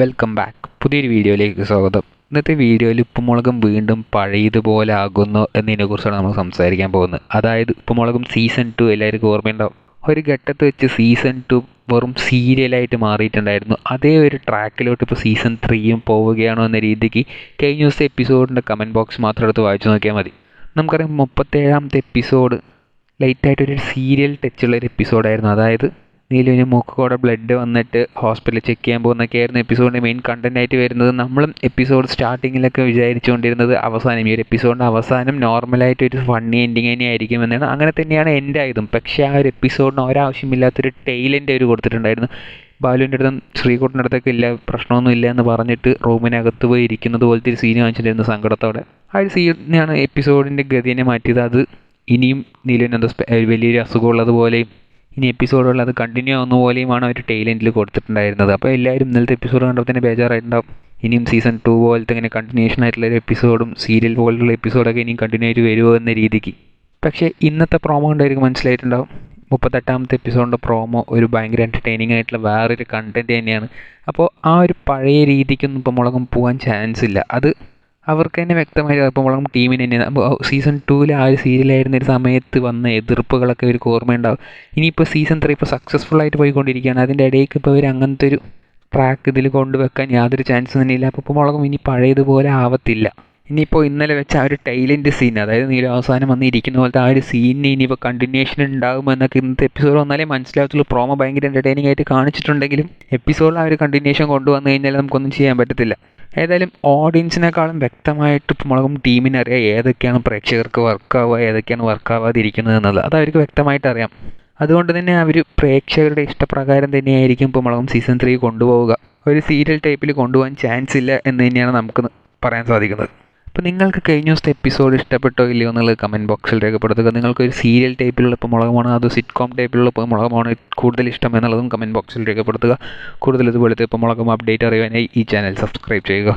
Welcome back പുതിയൊരു വീഡിയോയിലേക്ക് സ്വാഗതം. ഇന്നത്തെ വീഡിയോയിൽ ഉപ്പുമുളകും വീണ്ടും പഴയതുപോലെ ആകുന്നു എന്നതിനെക്കുറിച്ചാണ് നമ്മൾ സംസാരിക്കാൻ പോകുന്നത്. അതായത് ഉപ്പുമുളകും സീസൺ ടു എല്ലാവർക്കും ഓർമ്മയുണ്ടാവും. ഒരു ഘട്ടത്ത് വെച്ച് സീസൺ ടു വെറും സീരിയലായിട്ട് മാറിയിട്ടുണ്ടായിരുന്നു. അതേ ഒരു ട്രാക്കിലോട്ട് ഇപ്പോൾ സീസൺ ത്രീയും പോവുകയാണോ എന്ന രീതിക്ക് കഴിഞ്ഞ ദിവസത്തെ എപ്പിസോഡിന്റെ കമന്റ് ബോക്സ് മാത്രം എടുത്ത് വായിച്ചു നോക്കിയാൽ മതി. നമുക്കറിയാം മുപ്പത്തേഴാമത്തെ എപ്പിസോഡ് ലൈറ്റായിട്ടൊരു സീരിയൽ ടച്ചുള്ള ഒരു എപ്പിസോഡായിരുന്നു അതായത് നീലുവിന് മൂക്കുകൂടെ ബ്ലഡ് വന്നിട്ട് ഹോസ്പിറ്റലിൽ ചെക്ക് ചെയ്യാൻ പോകുന്നൊക്കെ ആയിരുന്നു എപ്പിസോഡിന്റെ മെയിൻ കണ്ടന്റ് ആയിട്ട് വരുന്നത്. നമ്മളും എപ്പിസോഡ് സ്റ്റാർട്ടിങ്ങിലൊക്കെ വിചാരിച്ചുകൊണ്ടിരുന്നത് അവസാനം. ഈ ഒരു എപ്പിസോഡിന്റെ അവസാനം നോർമലായിട്ട് ഒരു ഫണ്ണി എൻഡിങ് തന്നെ ആയിരിക്കും എന്നാണ്. അങ്ങനെ തന്നെയാണ് എന്റെ ആയതും. പക്ഷേ ആ ഒരു എപ്പിസോഡിന് ഒരാവശ്യമില്ലാത്തൊരു ടെയിലിന്റെ ഒരു കൊടുത്തിട്ടുണ്ടായിരുന്നു. ബാലുവിന്റെ അടുത്തും ശ്രീകുട്ടിന്റെ അടുത്തൊക്കെ ഇല്ല പ്രശ്നമൊന്നും ഇല്ല എന്ന് പറഞ്ഞിട്ട് റൂമിനകത്ത് പോയി ഇരിക്കുന്നത് പോലത്തെ ഒരു സീൻ വാങ്ങിച്ചിട്ടുണ്ടായിരുന്നു സങ്കടത്തോടെ. ആ ഒരു സീനാണ് എപ്പിസോഡിന്റെ ഗതിനെ മാറ്റിയത്. അത് ഇനിയും നീലുവിന് എന്താ വലിയൊരു അസുഖമുള്ളതുപോലെയും ഇനി എപ്പിസോഡുകൾ അത് കണ്ടിന്യൂ ആവുന്ന പോലെയുമാണ് അവർ ടൈലന്റിൽ കൊടുത്തിട്ടുണ്ടായിരുന്നത്. അപ്പോൾ എല്ലാവരും ഇന്നലത്തെ എപ്പിസോഡ് കണ്ടപ്പോൾ തന്നെ ബേജാറായിട്ടുണ്ടാവും. ഇനിയും സീസൺ ടു പോലത്തെ ഇങ്ങനെ കണ്ടിന്യൂഷൻ ആയിട്ടുള്ള ഒരു എപ്പിസോഡും സീരിയൽ പോലുള്ള എപ്പിസോഡൊക്കെ ഇനിയും കണ്ടിന്യൂ ആയിട്ട് വരുമോ എന്ന രീതിക്ക്. പക്ഷേ ഇന്നത്തെ പ്രോമോ കൊണ്ടായിരിക്കും മനസ്സിലായിട്ടുണ്ടാവും. മുപ്പത്തെട്ടാമത്തെ എപ്പിസോഡിന്റെ പ്രോമോ ഒരു ഭയങ്കര എന്റർടൈനിങ് ആയിട്ടുള്ള വേറൊരു കണ്ടന്റ് തന്നെയാണ്. അപ്പോൾ ആ ഒരു പഴയ രീതിക്കൊന്നും ഇപ്പോൾ മുളകം പോകാൻ ചാൻസ് ഇല്ല. അത് അവർക്ക് തന്നെ വ്യക്തമായി മുളകും ടീമിന് തന്നെ സീസൺ ടൂവിൽ ആ ഒരു സീരിയലായിരുന്ന ഒരു സമയത്ത് വന്ന എതിർപ്പുകളൊക്കെ ഇവർക്ക് ഓർമ്മയുണ്ടാവും. ഇനിയിപ്പോൾ സീസൺ ത്രീ ഇപ്പോൾ സക്സസ്ഫുൾ ആയിട്ട് പോയിക്കൊണ്ടിരിക്കുകയാണ്. അതിന്റെ ഇടയ്ക്ക് ഇപ്പോൾ ഇവർ അങ്ങനത്തെ ഒരു ട്രാക്ക് ഇതിൽ കൊണ്ടുവെക്കാൻ യാതൊരു ചാൻസും തന്നെ ഇല്ല. അപ്പോൾ ഇപ്പോൾ ഇനി പഴയതുപോലെ ആവത്തില്ല. ഇനിയിപ്പോൾ ഇന്നലെ വെച്ച ആ ഒരു ടൈലന്റ് സീൻ അതായത് നീല അവസാനം വന്ന് പോലത്തെ ആ ഒരു സീനിന് ഇനിയിപ്പോൾ കണ്ടിന്യൂഷൻ ഉണ്ടാകുമെന്നൊക്കെ ഇന്നത്തെ എപ്പിസോഡ് വന്നാലേ മനസ്സിലാകത്തുള്ളൂ പ്രോമോ ഭയങ്കര എന്റർടൈനിങ് ആയിട്ട് കാണിച്ചിട്ടുണ്ടെങ്കിലും എപ്പിസോഡിൽ ആ ഒരു കണ്ടിന്യൂഷൻ കൊണ്ടുവന്നു കഴിഞ്ഞാൽ നമുക്കൊന്നും ചെയ്യാൻ പറ്റത്തില്ല. ഏതായാലും ഓഡിയൻസിനേക്കാളും വ്യക്തമായിട്ട് ഇപ്പോൾ മുളകും ടീമിനറിയാം ഏതൊക്കെയാണ് പ്രേക്ഷകർക്ക് വർക്കാവുക ഏതൊക്കെയാണ് വർക്കാവാതിരിക്കുന്നത് എന്നുള്ളത്. അത് അവർക്ക് വ്യക്തമായിട്ട് അറിയാം. അതുകൊണ്ട് തന്നെ അവർ പ്രേക്ഷകരുടെ ഇഷ്ടപ്രകാരം തന്നെയായിരിക്കും ഇപ്പോൾ മുളകും സീസൺ ത്രീ കൊണ്ടുപോവുക. ഒരു സീരിയൽ ടൈപ്പിൽ കൊണ്ടുപോകാൻ ചാൻസ് ഇല്ല എന്ന് തന്നെയാണ് നമുക്ക് പറയാൻ സാധിക്കുന്നത്. അപ്പോൾ നിങ്ങൾക്ക് കഴിഞ്ഞ ദിവസത്തെ എപ്പിസോഡ് ഇഷ്ടപ്പെട്ടോ ഇല്ലയോ എന്നുള്ളത് കമന്റ് ബോക്സിൽ രേഖപ്പെടുത്തുക. നിങ്ങൾക്ക് ഒരു സീരിയൽ ടൈപ്പിലുള്ള ഇപ്പോൾ മുളകമാണോ അതോ സിറ്റ്കോം ടൈപ്പിലുള്ള ഇപ്പോൾ മുളകമാണോ കൂടുതൽ ഇഷ്ടം എന്നുള്ളതും കമന്റ് ബോക്സിൽ രേഖപ്പെടുത്തുക. കൂടുതൽ ഇതുപോലത്തെ ഇപ്പോൾ മുളകം അപ്ഡേറ്റ് അറിയാനായി ഈ ചാനൽ സബ്സ്ക്രൈബ് ചെയ്യുക.